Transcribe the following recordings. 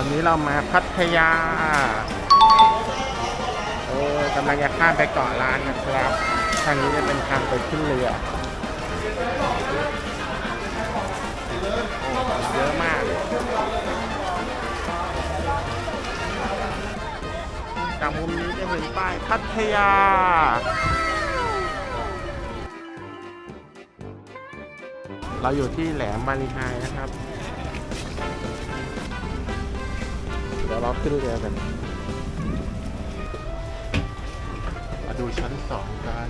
วันนี้เรามาพัทยาโอ้กำลังจะข้ามไปเกาะล้านนะครับ ทางนี้จะเป็นทางไปขึ้นเรือเยอะมากจากมุมนี้จะเห็นป้ายพัทยาเราอยู่ที่แหลมมารีไฮนะครับ ยวเราขึ้นเรือกัน มาดูชั้นสองกัน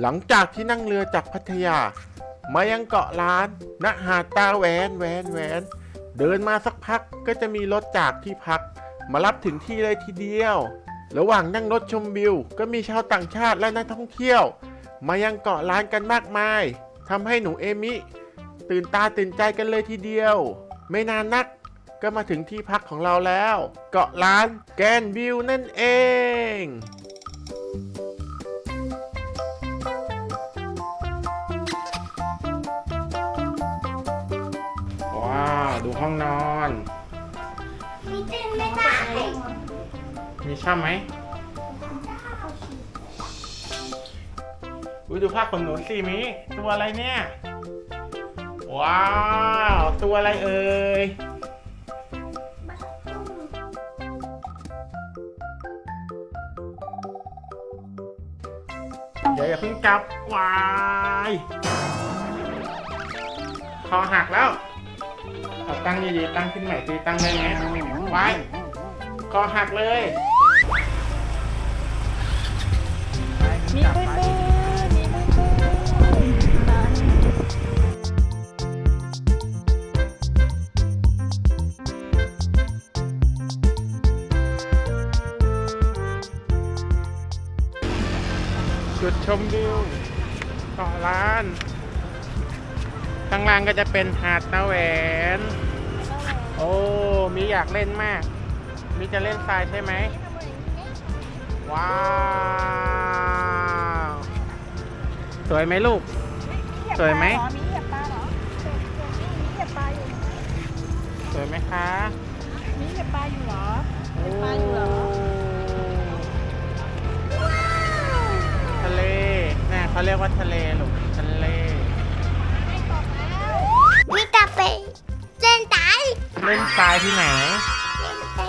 หลังจากที่นั่งเรือจากพัทยา มายังเกาะล้านณหาดตาแหวนแหวนแหวน เดินมาสักพักก็จะมีรถจากที่พัก มารับถึงที่เลยทีเดียว ระหว่างนั่งรถชมวิว ก็มีชาวต่างชาติและนักท่องเที่ยว มายังเกาะล้านกันมากมายทำให้หนูเอมิ ตื่นตาตื่นใจกันเลยทีเดียว ไม่นานนักก็มาถึงที่พักของเราแล้ว เกาะล้านแกนวิวนั่นเอง ห้องนอน มีเต้นไม่ได้มีช่ำไหมอุ้ยดูภาพขนหนูสิมิตัวอะไรเนี่ย ว้าว ตัวอะไรเอ่ยเดี๋ยวอย่าเพิ่งจับวายคอหักแล้ว เอาตั้งดีๆตั้งขึ้นใหม่ตีตั้งได้ไหมไว้คอหักเลยมีปืนปืนมีปืนปืนจุดชมวิวเกาะล้าน ข้างล่างก็จะเป็นหาดตะแหวน โอ้ มีอยากเล่นมาก มีจะเล่นทรายใช่ไหม ว้าว สวยไหมลูก สวยไหม มีเหยียบปลาเหรอมีเหยียบปลาอยู่สวยไหมคะมีเหยียบปลาอยู่เหรอโอ้ปลาอยู่เหรอทะเลน่ะเขาเรียกว่าทะเลลูก เล่นทรายที่ไหนเล่นไป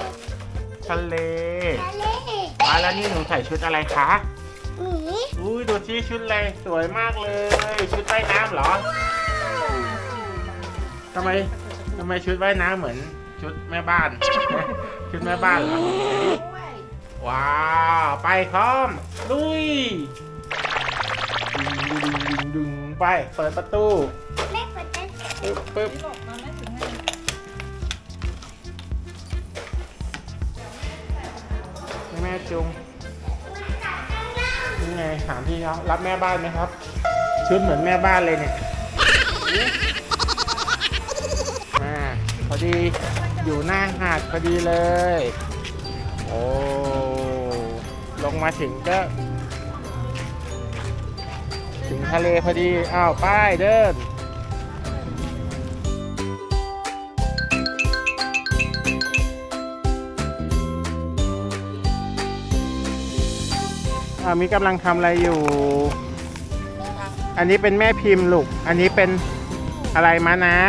ทะเลทะเลอะแล้วนี่หนูใส่ชุดอะไรคะหนีอุ้ยดูชี้ชุดเลยสวยมากเลย ชุดว่ายน้ำเหรอทำไมทำไมชุดว่ายน้ำเหมือน ชุดแม่บ้าน ชุดแม่บ้านเหรอว้าวไปพร้อมลุยดึงดึงดึงดึงไปเปิดประตูแม่เปิดเต้นปึ๊บปึ๊บ ม่จุงนี่ไงถามพี่เขารับแม่บ้านไหมครับ ชุดเหมือนแม่บ้านเลยเนี่ยมาพอดีมันจะอยู่หน้าหาดพอดีเลย โอ้ลงมาถึงก็ ถึงทะเลพอดี อ้าว ป้ายเดิน อ่ามีกำลังทำอะไรอยู่ อันนี้เป็นแม่พิมพ์ลูก อันนี้เป็นอะไรม้าน้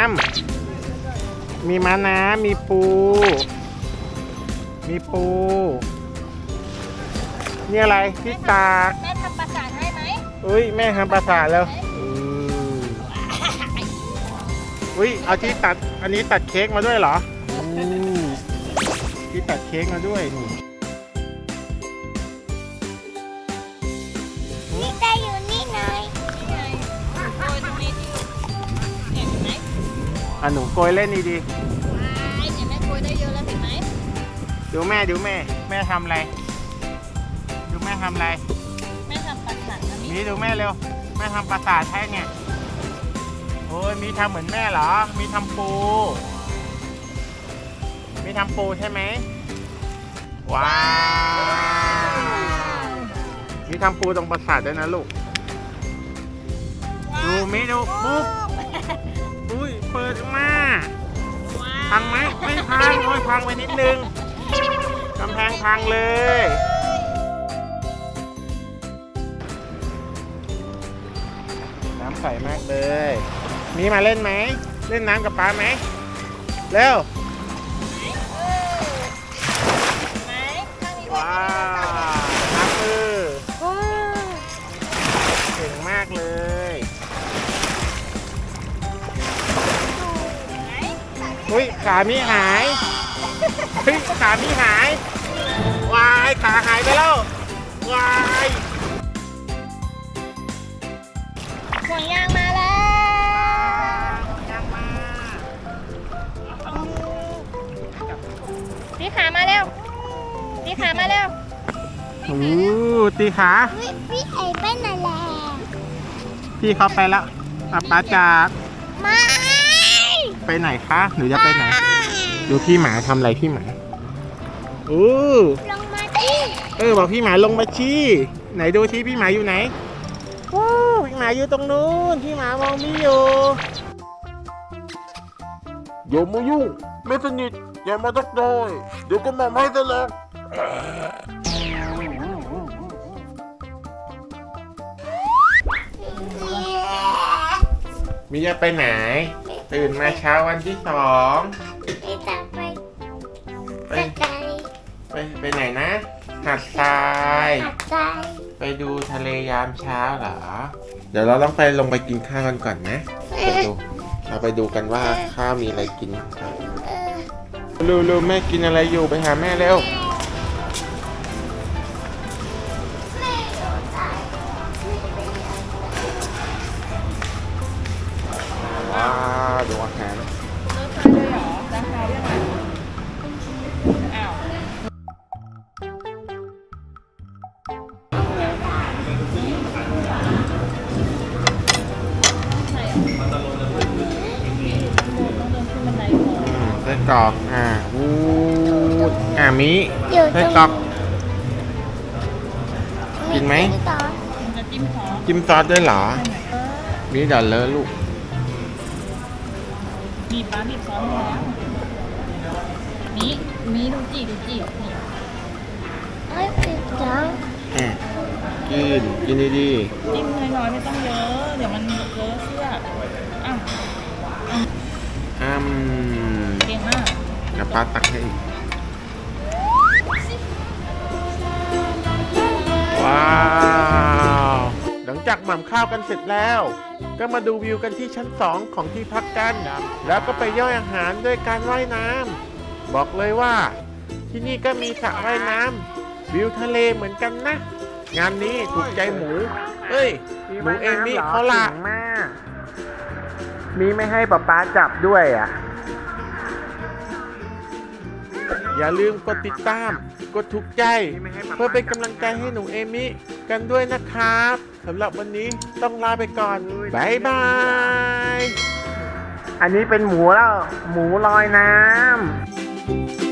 ำ มีม้าน้ำ มีปู มีปู นี่อะไรที่ตากแม่ทำประสาทให้ไหมอุ้ยแม่ทำประสาทแล้วอืมอุ้ยเอาที่ตัด อันนี้ตัดเค้กมาด้วยเหรออืมที่ตัดเค้กมาด้วยนี่ อะหนูโกยเล่นดีดีไอ้เนี่ยแม่โรยได้เยอะแล้วเห็นไหมๆดูแม่ดูแม่ แม่ทำอะไร ดูแม่ทำอะไร แม่ทำประสาทอันนี้มีดูแม่เร็ว แม่ทำปราสาทให้เนี่ยโอ้ยมีทำเหมือนแม่เหรอ มีทำปู มีทำปูใช่ไหมว้าวมีทำปูตรงปราสาทด้วยนะลูก ดูมิดูปุ๊บ อุ้ยเปิดออกมาพังไหมไม่พังโอ้ยพังไปนิดนึงกำแพงพังเลยน้ำใสมากเลยมีมาเล่นไหมเล่นน้ำกับป๊าไหมเร็วไหนข้างนี้ว้าว อุ้ยขามีหายเฮ้ยขามีหายวายขาหายไปแล้ววายห่วงยางมาแล้วยังมาพี่ขามาเร็วพี่ขามาเร็วโอ้ตีขายพี่ไอ้ไปไหนแล้วพี่เขาไปแล้วอะป้าจาก ไม่ไปไหนคะหนูจะไปไหน ดูพี่หมาทำอะไรพี่หมาอู้ลงมาที่เออบอกพี่หมาลงมาชี้ ไหนดูชี้พี่หมาอยู่ไหนโอ้พี่หมาอยู่ตรงนู้นพี่หมามองไม่อยู่อย่ามายุ่งไม่สนิทอย่ามาตักโดยเดี๋ยวก็มอมให้ซะแล้วมีจะไปไหน ตื่นมาเช้าวันที่สองพี่จะไปไปสกายไปไปไหนนะหาดทราย หัดใจไปดูทะเลยามเช้าเหรอ เดี๋ยวเราต้องไปลงไปกินข้าวกันก่อนนะไปดูเราไปดูกันว่าข้าวมีอะไรกินครับเออ ลูลูแม่กินอะไรอยู่ไปหาแม่เร็วแไส้กรอกอ่าวูดอ่ามิอยู่ตไส้รงกรอก กินไหมต่อจะจิ้มซอสจิ้มซอสด้วยเหรอมีเดี๋ยวเลอะลูกบีบป้าบีบซอสให้แล้วนี่มีดูจีดูจีนี่เอ้ยปิดจังอะกิน กินดีจิ้มน้อยๆไม่ต้องเยอะ เดี๋ยวมันเลอะเสื้ออ่ เก่งมากเดี๋ยวป้าตักให้อีกว้าว หลังจากหม่ำข้าวกันเสร็จแล้ว ก็มาดูวิวกันที่ชั้น 2 ของที่พักกัน แล้วก็ไปย่อยอาหารด้วยการว่ายน้ำบอกเลยว่า ที่นี่ก็มีสระว่ายน้ำวิวทะเลเหมือนกันนะ งานนี้ถูกใจหมู เอ้ย หมูเองนี่เขาละ มีไม่ให้ป๊าป๊าจับด้วยอะ อย่าลืมกดติดตาม กดถูกใจ เพื่อเป็นกำลังใจให้หนูเอมิกันด้วยนะครับสำหรับวันนี้ต้องลาไปก่อนบายบาย อันนี้เป็นหมูแล้ว หมูลอยน้ำเ